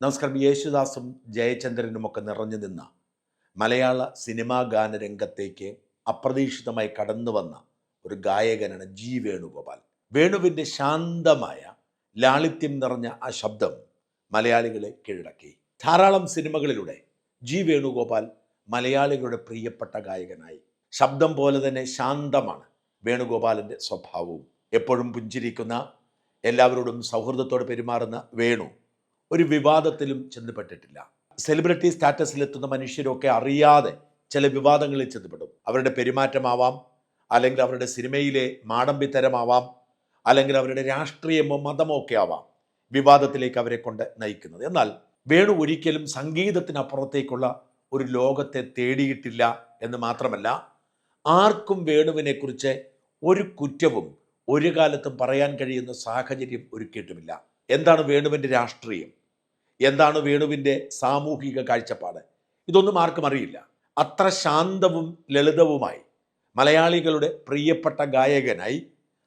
നമസ്കാരം. യേശുദാസും ജയചന്ദ്രനുമൊക്കെ നിറഞ്ഞു നിന്ന മലയാള സിനിമാ ഗാന രംഗത്തേക്ക് അപ്രതീക്ഷിതമായി കടന്നു വന്ന ഒരു ഗായകനാണ് ജി വേണുഗോപാൽ. വേണുവിന്റെ ശാന്തമായ ലാളിത്യം നിറഞ്ഞ ആ ശബ്ദം മലയാളികളെ കീഴടക്കി. ധാരാളം സിനിമകളിലൂടെ ജി വേണുഗോപാൽ മലയാളികളുടെ പ്രിയപ്പെട്ട ഗായകനായി. ശബ്ദം പോലെ തന്നെ ശാന്തമാണ് വേണുഗോപാലിന്റെ സ്വഭാവവും. എപ്പോഴും പുഞ്ചിരിക്കുന്ന എല്ലാവരോടും സൗഹൃദത്തോടെ പെരുമാറുന്ന വേണു ഒരു വിവാദത്തിലും ചെന്നപ്പെട്ടിട്ടില്ല സെലിബ്രിറ്റി സ്റ്റാറ്റസിലെത്തുന്ന മനുഷ്യരൊക്കെ അറിയാതെ ചില വിവാദങ്ങളിൽ ചെന്നപ്പെടും അവരുടെ പെരുമാറ്റമാവാം അല്ലെങ്കിൽ അവരുടെ സിനിമയിലെ മാടമ്പിത്തരമാവാം അല്ലെങ്കിൽ അവരുടെ രാഷ്ട്രീയമോ മതമോ ഒക്കെ ആവാം വിവാദത്തിലേക്ക് അവരെ കൊണ്ട് നയിക്കുന്നത്. എന്നാൽ വേണു ഒരിക്കലും സംഗീതത്തിനപ്പുറത്തേക്കുള്ള ഒരു ലോകത്തെ തേടിയിട്ടില്ല എന്ന് മാത്രമല്ല ആർക്കും വേണുവിനെക്കുറിച്ച് ഒരു കുറ്റവും ഒരു കാലത്തും പറയാൻ കഴിയുന്ന സാഹചര്യം ഒരുക്കിയിട്ടുമില്ല. എന്താണ് വേണുവിന്റെ രാഷ്ട്രീയം? എന്താണ് വേണുവിന്റെ സാമൂഹിക കാഴ്ചപ്പാട്? ഇതൊന്നും ആർക്കും അറിയില്ല. അത്ര ശാന്തവും ലളിതവുമായി മലയാളികളുടെ പ്രിയപ്പെട്ട ഗായകനായി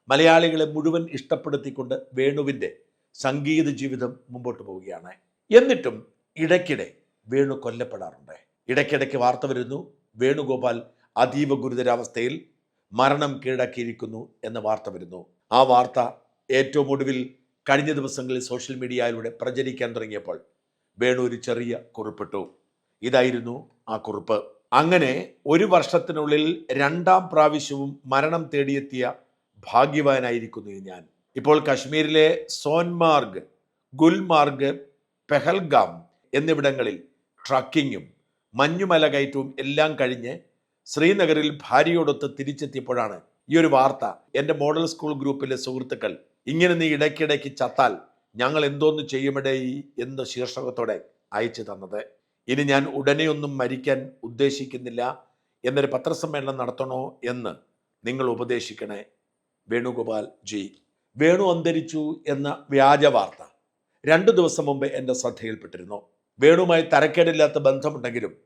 മലയാളികളെ മുഴുവൻ ഇഷ്ടപ്പെടുത്തിക്കൊണ്ട് വേണുവിന്റെ സംഗീത ജീവിതം മുമ്പോട്ട് പോവുകയാണ്. എന്നിട്ടും ഇടയ്ക്കിടെ വേണു കൊല്ലപ്പെടാറുണ്ട്. ഇടയ്ക്കിടയ്ക്ക് വാർത്ത വരുന്നു വേണുഗോപാൽ അതീവ ഗുരുതരാവസ്ഥയിൽ മരണം കീഴടക്കിയിരിക്കുന്നു എന്ന വാർത്ത വരുന്നു. ആ വാർത്ത ഏറ്റവും ഒടുവിൽ കഴിഞ്ഞ ദിവസങ്ങളിൽ സോഷ്യൽ മീഡിയയിലൂടെ പ്രചരിക്കാൻ തുടങ്ങിയപ്പോൾ വേണു ഒരു ചെറിയ കുറിപ്പിട്ടു. ഇതായിരുന്നു ആ കുറിപ്പ്. അങ്ങനെ ഒരു വർഷത്തിനുള്ളിൽ രണ്ടാം പ്രാവശ്യവും മരണം തേടിയെത്തിയ ഭാഗ്യവാനായിരിക്കുന്നു ഞാൻ. ഇപ്പോൾ കശ്മീരിലെ സോൻമാർഗ് ഗുൽമാർഗ് പെഹൽഗാം എന്നിവിടങ്ങളിൽ ട്രക്കിങ്ങും മഞ്ഞുമല കയറ്റവും എല്ലാം കഴിഞ്ഞ് ശ്രീനഗറിൽ ഭാര്യയോടൊത്ത് തിരിച്ചെത്തിയപ്പോഴാണ് ഈ ഒരു വാർത്ത. എന്റെ മോഡൽ സ്കൂൾ ഗ്രൂപ്പിലെ സുഹൃത്തുക്കൾ ഇങ്ങനെ നീ ഇടയ്ക്കിടയ്ക്ക് ചത്താൽ ഞങ്ങൾ എന്തോന്ന് ചെയ്യുമിടേ എന്ന ശീർഷകത്തോടെ അയച്ചു തന്നത്. ഇനി ഞാൻ ഉടനെയൊന്നും മരിക്കാൻ ഉദ്ദേശിക്കുന്നില്ല. എന്നൊരു പത്രസമ്മേളനം നടത്തണോ എന്ന് നിങ്ങൾ ഉപദേശിക്കണേ. വേണുഗോപാൽ ജി. വേണു അന്തരിച്ചു എന്ന വ്യാജ വാർത്ത. രണ്ടു ദിവസം മുമ്പ് എന്റെ ശ്രദ്ധയിൽപ്പെട്ടിരുന്നു. വേണുമായി തരക്കേടില്ലാത്ത ബന്ധമുണ്ടെങ്കിലും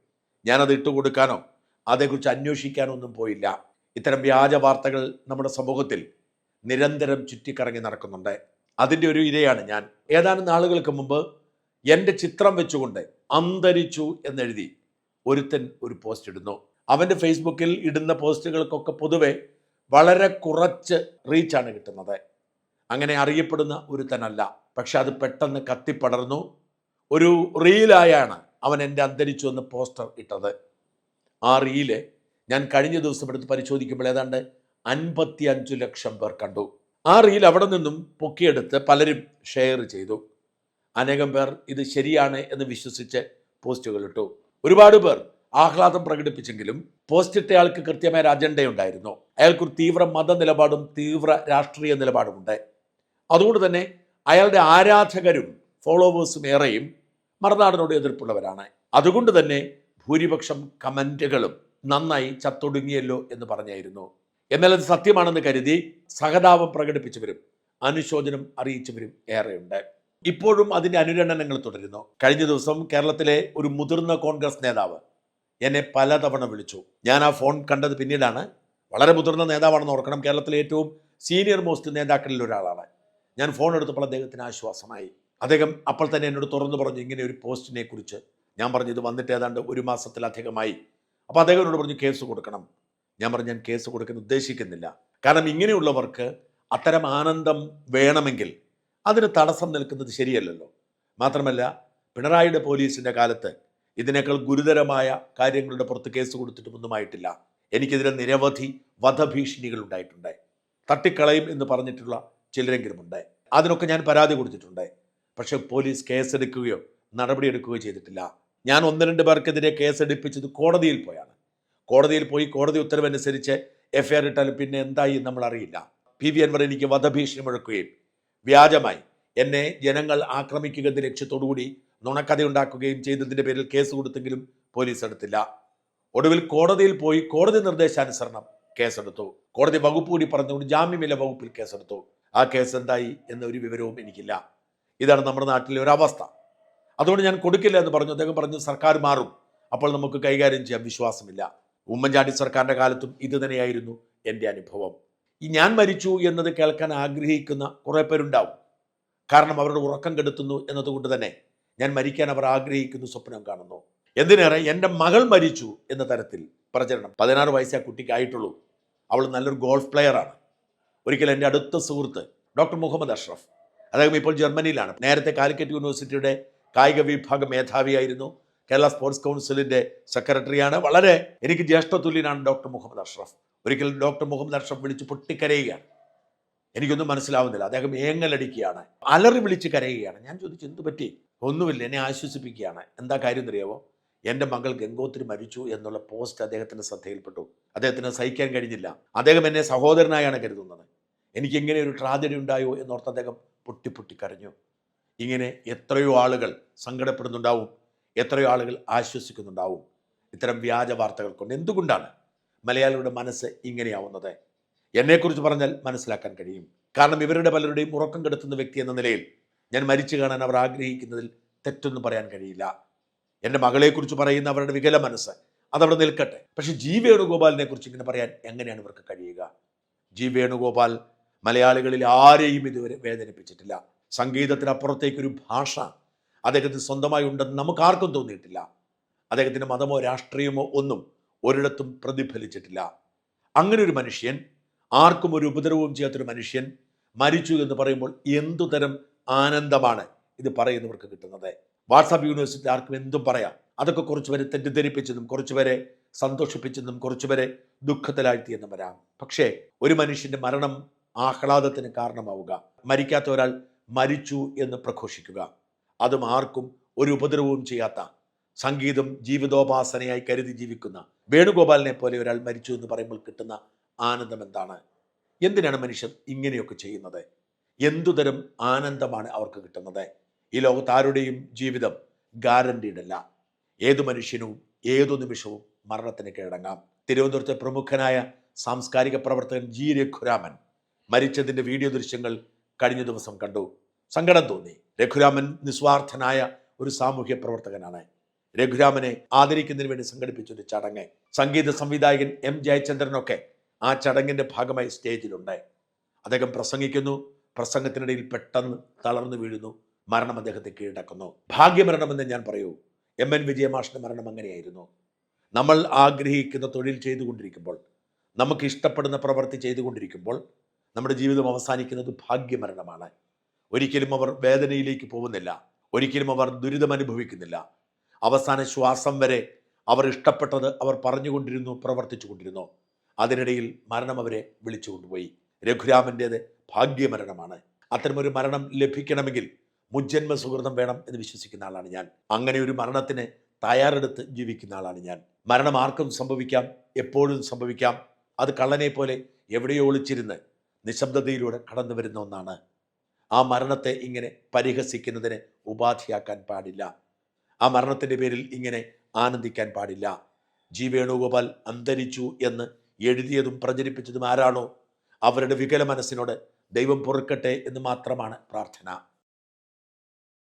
ഞാനത് ഇട്ടുകൊടുക്കാനോ അതേക്കുറിച്ച് അന്വേഷിക്കാനോ ഒന്നും പോയില്ല. ഇത്തരം വ്യാജ വാർത്തകൾ നമ്മുടെ സമൂഹത്തിൽ നിരന്തരം ചുറ്റിക്കറങ്ങി നടക്കുന്നുണ്ട്. അതിന്റെ ഒരു ഇരയാണ് ഞാൻ. ഏതാനും നാളുകൾക്ക് മുമ്പ് എന്റെ ചിത്രം വെച്ചുകൊണ്ട് അന്തരിച്ചു എന്നെഴുതി ഒരുത്തൻ ഒരു പോസ്റ്റ് ഇടുന്നു. അവന്റെ ഫേസ്ബുക്കിൽ ഇടുന്ന പോസ്റ്റുകൾക്കൊക്കെ പൊതുവെ വളരെ കുറച്ച് റീച്ചാണ് കിട്ടുന്നത്. അങ്ങനെ അറിയപ്പെടുന്ന ഒരുത്തനല്ല. പക്ഷെ അത് പെട്ടെന്ന് കത്തിപ്പടർന്നു. ഒരു റീലായാണ് അവൻ എന്റെ അന്തരിച്ചു എന്ന് പോസ്റ്റർ ഇട്ടത്. ആ റീൽ ഞാൻ കഴിഞ്ഞ ദിവസം എടുത്ത് പരിശോധിക്കുമ്പോൾ ഏതാണ്ട് അൻപത്തി അഞ്ചു ലക്ഷം പേർ കണ്ടു. ആ റീൽ അവിടെ നിന്നും പൊക്കിയെടുത്ത് പലരും ഷെയർ ചെയ്തു. അനേകം പേർ ഇത് ശരിയാണ് എന്ന് വിശ്വസിച്ച് പോസ്റ്റുകൾ ഇട്ടു. ഒരുപാട് പേർ ആഹ്ലാദം പ്രകടിപ്പിച്ചെങ്കിലും പോസ്റ്റ് ഇട്ടയാൾക്ക് കൃത്യമായ ഒരു അജണ്ടയുണ്ടായിരുന്നു അയാൾക്കൊരു തീവ്ര മത നിലപാടും തീവ്ര രാഷ്ട്രീയ നിലപാടുമുണ്ട് അതുകൊണ്ട് തന്നെ അയാളുടെ ആരാധകരും ഫോളോവേഴ്സും ഏറെയും മറുനാടിനോട് എതിർപ്പുള്ളവരാണ്. അതുകൊണ്ട് തന്നെ ഭൂരിപക്ഷം കമന്റുകളും നന്നായി ചത്തൊടുങ്ങിയല്ലോ എന്ന് പറഞ്ഞായിരുന്നു. എന്നാൽ അത് സത്യമാണെന്ന് കരുതി സഹതാപം പ്രകടിപ്പിച്ചവരും അനുശോചനം അറിയിച്ചവരും ഏറെയുണ്ട്. ഇപ്പോഴും അതിന്റെ അനുരണനങ്ങൾ തുടരുന്നു. കഴിഞ്ഞ ദിവസം കേരളത്തിലെ ഒരു മുതിർന്ന കോൺഗ്രസ് നേതാവ് എന്നെ പലതവണ വിളിച്ചു. ഞാൻ ആ ഫോൺ കണ്ടത് പിന്നീടാണ്. വളരെ മുതിർന്ന നേതാവാണെന്ന് ഓർക്കണം. കേരളത്തിലെ ഏറ്റവും സീനിയർ മോസ്റ്റ് നേതാക്കളിൽ ഒരാളാണ്. ഞാൻ ഫോൺ എടുത്തപ്പോൾ അദ്ദേഹത്തിന് ആശ്വാസമായി. അദ്ദേഹം അപ്പോൾ തന്നെ എന്നോട് തുറന്നു പറഞ്ഞു ഇങ്ങനെ ഒരു പോസ്റ്റിനെ കുറിച്ച്. ഞാൻ പറഞ്ഞു ഇത് വന്നിട്ട് ഏതാണ്ട് ഒരു മാസത്തിലധികമായി. അപ്പോൾ അദ്ദേഹം എന്നോട് പറഞ്ഞു കേസ് കൊടുക്കണം. ഞാൻ പറഞ്ഞു ഞാൻ കേസ് കൊടുക്കാൻ ഉദ്ദേശിക്കുന്നില്ല. കാരണം ഇങ്ങനെയുള്ളവർക്ക് അത്തരം ആനന്ദം വേണമെങ്കിൽ അതിന് തടസ്സം നിൽക്കുന്നത് ശരിയല്ലല്ലോ. മാത്രമല്ല പിണറായിയുടെ പോലീസിന്റെ കാലത്ത് ഇതിനേക്കാൾ ഗുരുതരമായ കാര്യങ്ങളുടെ പുറത്ത് കേസ് കൊടുത്തിട്ടൊന്നുമായിട്ടില്ല എനിക്കെതിരെ നിരവധി വധഭീഷണികൾ ഉണ്ടായിട്ടുണ്ട്. തട്ടിക്കളയും എന്ന് പറഞ്ഞിട്ടുള്ള ചിലരെങ്കിലും ഉണ്ട് അതിനൊക്കെ ഞാൻ പരാതി കൊടുത്തിട്ടുണ്ട്. പക്ഷേ പോലീസ് കേസെടുക്കുകയോ നടപടിയെടുക്കുകയോ ചെയ്തിട്ടില്ല. ഞാൻ ഒന്ന് രണ്ട് പേർക്കെതിരെ കേസെടുപ്പിച്ചത് കോടതിയിൽ പോയാണ്. കോടതിയിൽ പോയി കോടതി ഉത്തരവനുസരിച്ച് എഫ് ഐ ആർ ഇട്ടാലും പിന്നെ എന്തായി നമ്മൾ അറിയില്ല പി വി അൻവർ എനിക്ക് വധഭീഷണി മുഴക്കുകയും വ്യാജമായി എന്നെ ജനങ്ങൾ ആക്രമിക്കുക ലക്ഷ്യത്തോടുകൂടി നുണക്കഥയുണ്ടാക്കുകയും ചെയ്തതിന്റെ പേരിൽ കേസ് കൊടുത്തെങ്കിലും പോലീസ് എടുത്തില്ല. ഒടുവിൽ കോടതിയിൽ പോയി കോടതി നിർദ്ദേശാനുസരണം കേസെടുത്തു. കോടതി വകുപ്പ് കൂടി പറഞ്ഞുകൊണ്ട് ജാമ്യമില്ല വകുപ്പിൽ കേസെടുത്തു. ആ കേസ് എന്തായി എന്നൊരു വിവരവും എനിക്കില്ല. ഇതാണ് നമ്മുടെ നാട്ടിലെ ഒരു അവസ്ഥ. അതുകൊണ്ട് ഞാൻ കൊടുക്കില്ല എന്ന് പറഞ്ഞു. അദ്ദേഹം പറഞ്ഞു സർക്കാർ മാറും. അപ്പോൾ നമുക്ക് കൈകാര്യം ചെയ്യാൻ വിശ്വാസമില്ല. ഉമ്മൻചാണ്ടി സർക്കാരിന്റെ കാലത്തും ഇത് തന്നെയായിരുന്നു എന്റെ അനുഭവം. ഈ ഞാൻ മരിച്ചു എന്നത് കേൾക്കാൻ ആഗ്രഹിക്കുന്ന കുറേ പേരുണ്ടാവും. കാരണം അവരുടെ ഉറക്കം കെടുത്തുന്നു എന്നതുകൊണ്ട് തന്നെ ഞാൻ മരിക്കാൻ അവർ ആഗ്രഹിക്കുന്നു സ്വപ്നം കാണുന്നു. എന്തിനേറെ എന്റെ മകൾ മരിച്ചു എന്ന തരത്തിൽ പ്രചരണം. പതിനാറ് വയസ്സേ ആ കുട്ടിക്ക് അവൾ നല്ലൊരു ഗോൾഫ് പ്ലെയറാണ് ഒരിക്കൽ എന്റെ അടുത്ത സുഹൃത്ത് ഡോക്ടർ മുഹമ്മദ് അഷ്റഫ് അദ്ദേഹം ഇപ്പോൾ ജർമ്മനിയിലാണ്. നേരത്തെ കാലിക്കറ്റ് യൂണിവേഴ്സിറ്റിയുടെ കായിക വിഭാഗം മേധാവിയായിരുന്നു. കേരള സ്പോർട്സ് കൗൺസിലിന്റെ സെക്രട്ടറിയാണ്. വളരെ എനിക്ക് ജ്യേഷ്ഠതുല്യനാണ് ഡോക്ടർ മുഹമ്മദ് അഷ്റഫ്. ഒരിക്കൽ ഡോക്ടർ മുഹമ്മദ് അഷ്റഫ് വിളിച്ച് പൊട്ടിക്കരയുകയാണ്. എനിക്കൊന്നും മനസ്സിലാവുന്നില്ല. അദ്ദേഹം ഏങ്ങലടിക്കുകയാണ്. അലറി വിളിച്ച് കരയുകയാണ്. ഞാൻ ചോദിച്ചു എന്ത് പറ്റി? ഒന്നുമില്ല. എന്നെ ആശ്വസിപ്പിക്കുകയാണ്. എന്താ കാര്യം അറിയാവോ എന്റെ മകൾ ഗംഗോത്രി മരിച്ചു എന്നുള്ള പോസ്റ്റ് അദ്ദേഹത്തിന്റെ ശ്രദ്ധയിൽപ്പെട്ടു. അദ്ദേഹത്തിന് സഹിക്കാൻ കഴിഞ്ഞില്ല. അദ്ദേഹം എന്നെ സഹോദരനായാണ് കരുതുന്നത്. എനിക്ക് ഇങ്ങനെ ഒരു ട്രാജഡി ഉണ്ടായോ എന്നോർത്ത് അദ്ദേഹം പൊട്ടി പൊട്ടി കരഞ്ഞു ഇങ്ങനെ എത്രയോ ആളുകൾ സങ്കടപ്പെടുന്നുണ്ടാവും. എത്രയോ ആളുകൾ ആശ്വസിക്കുന്നുണ്ടാവും. ഇത്തരം വ്യാജ വാർത്തകൾ കൊണ്ട് എന്തുകൊണ്ടാണ് മലയാളിയുടെ മനസ്സ് ഇങ്ങനെയാവുന്നത്? എന്നെക്കുറിച്ച് പറഞ്ഞാൽ മനസ്സിലാക്കാൻ കഴിയും. കാരണം ഇവരുടെ പലരുടെയും ഉറക്കം കെടുത്തുന്ന വ്യക്തി എന്ന നിലയിൽ ഞാൻ മരിച്ചു കാണാൻ അവർ ആഗ്രഹിക്കുന്നതിൽ തെറ്റൊന്നും പറയാൻ കഴിയില്ല. എന്റെ മകളെക്കുറിച്ച് പറയുന്ന അവരുടെ വികല മനസ്സ് അതവിടെ നിൽക്കട്ടെ. പക്ഷെ ജി വേണുഗോപാലിനെ കുറിച്ച് ഇങ്ങനെ പറയാൻ എങ്ങനെയാണ് ഇവർക്ക് കഴിയുക? ജി വേണുഗോപാൽ മലയാളികളിൽ ആരെയും ഇതുവരെ വേദനിപ്പിച്ചിട്ടില്ല. സംഗീതത്തിനപ്പുറത്തേക്കൊരു ഭാഷ അദ്ദേഹത്തിന് സ്വന്തമായി ഉണ്ടെന്ന് നമുക്ക് ആർക്കും തോന്നിയിട്ടില്ല. അദ്ദേഹത്തിന്റെ മതമോ രാഷ്ട്രീയമോ ഒന്നും ഒരിടത്തും പ്രതിഫലിച്ചിട്ടില്ല. അങ്ങനെ ഒരു മനുഷ്യൻ ആർക്കും ഒരു ഉപദ്രവവും ചെയ്യാത്തൊരു മനുഷ്യൻ മരിച്ചു എന്ന് പറയുമ്പോൾ എന്തുതരം ആനന്ദമാണ് ഇത് പറയുന്നവർക്ക് കിട്ടുന്നത്. വാട്സാപ്പ് യൂണിവേഴ്സിറ്റി ആർക്കും എന്തും പറയാം. അതൊക്കെ കുറച്ചുപേരെ തെറ്റിദ്ധരിപ്പിച്ചതും കുറച്ചുപേരെ സന്തോഷിപ്പിച്ചതും കുറച്ചുപേരെ ദുഃഖത്തിലാഴ്ത്തിയെന്നും വരാം. പക്ഷേ ഒരു മനുഷ്യന്റെ മരണം ആഹ്ലാദത്തിന് കാരണമാവുക. മരിക്കാത്ത ഒരാൾ മരിച്ചു എന്ന് പ്രഘോഷിക്കുക. അതും ആർക്കും ഒരു ഉപദ്രവവും ചെയ്യാത്ത സംഗീതം ജീവിതോപാസനയായി കരുതി ജീവിക്കുന്ന വേണുഗോപാലിനെ പോലെ ഒരാൾ മരിച്ചു എന്ന് പറയുമ്പോൾ കിട്ടുന്ന ആനന്ദം എന്താണ്? എന്തിനാണ് മനുഷ്യർ ഇങ്ങനെയൊക്കെ ചെയ്യുന്നത്? എന്തുതരം ആനന്ദമാണ് അവർക്ക് കിട്ടുന്നത്? ഈ ലോകത്ത് ആരുടെയും ജീവിതം ഗ്യാരണ്ടീഡ് അല്ല. ഏതു മനുഷ്യനും ഏതു നിമിഷവും മരണത്തിന് കീഴടങ്ങാം. തിരുവനന്തപുരത്തെ പ്രമുഖനായ സാംസ്കാരിക പ്രവർത്തകൻ ജി രഘുരാമൻ മരിച്ചതിന്റെ വീഡിയോ ദൃശ്യങ്ങൾ കഴിഞ്ഞ ദിവസം കണ്ടു. സങ്കടം തോന്നി. രഘുരാമൻ നിസ്വാർത്ഥനായ ഒരു സാമൂഹ്യ പ്രവർത്തകനാണ്. രഘുരാമനെ ആദരിക്കുന്നതിന് വേണ്ടി സംഘടിപ്പിച്ച ഒരു ചടങ്ങ്. സംഗീത സംവിധായകൻ എം ജയചന്ദ്രനൊക്കെ ആ ചടങ്ങിന്റെ ഭാഗമായി സ്റ്റേജിലുണ്ട്. അദ്ദേഹം പ്രസംഗിക്കുന്നു. പ്രസംഗത്തിനിടയിൽ പെട്ടെന്ന് തളർന്നു വീഴുന്നു. മരണം അദ്ദേഹത്തെ കീഴടക്കുന്നു. ഭാഗ്യമരണമെന്ന് ഞാൻ പറയൂ. എം എൻ വിജയമാഷിന്റെ മരണം അങ്ങനെയായിരുന്നു. നമ്മൾ ആഗ്രഹിക്കുന്ന തൊഴിൽ ചെയ്തുകൊണ്ടിരിക്കുമ്പോൾ നമുക്ക് ഇഷ്ടപ്പെടുന്ന പ്രവൃത്തി ചെയ്തുകൊണ്ടിരിക്കുമ്പോൾ നമ്മുടെ ജീവിതം അവസാനിക്കുന്നത് ഭാഗ്യമരണമാണ്. ഒരിക്കലും അവർ വേദനയിലേക്ക് പോകുന്നില്ല. ഒരിക്കലും അവർ ദുരിതം അനുഭവിക്കുന്നില്ല. അവസാന ശ്വാസം വരെ അവർ ഇഷ്ടപ്പെട്ടത് അവർ പറഞ്ഞുകൊണ്ടിരുന്നു പ്രവർത്തിച്ചു കൊണ്ടിരുന്നു അതിനിടയിൽ മരണം അവരെ വിളിച്ചു കൊണ്ടുപോയി. രഘുരാമന്റേത് ഭാഗ്യമരണമാണ്. അത്തരമൊരു മരണം ലഭിക്കണമെങ്കിൽ മുജ്ജന്മ സുഹൃതം വേണം എന്ന് വിശ്വസിക്കുന്ന ആളാണ് ഞാൻ. അങ്ങനെ ഒരു മരണത്തിന് തയ്യാറെടുത്ത് ജീവിക്കുന്ന ആളാണ് ഞാൻ. മരണം ആർക്കും സംഭവിക്കാം എപ്പോഴും സംഭവിക്കാം. അത് കള്ളനെ പോലെ എവിടെയോ ഒളിച്ചിരുന്ന് നിശബ്ദതയിലൂടെ കടന്നു വരുന്ന ഒന്നാണ് ആ മരണത്തെ ഇങ്ങനെ പരിഹസിക്കുന്നതിന് ഉപാധിയാക്കാൻ പാടില്ല. ആ മരണത്തിന്റെ പേരിൽ ഇങ്ങനെ ആനന്ദിക്കാൻ പാടില്ല. ജി വേണുഗോപാൽ അന്തരിച്ചു എന്ന് എഴുതിയതും പ്രചരിപ്പിച്ചതും ആരാണോ? അവരുടെ വികല മനസ്സിനോട് ദൈവം പൊറുക്കട്ടെ എന്ന് മാത്രമാണ് പ്രാർത്ഥന.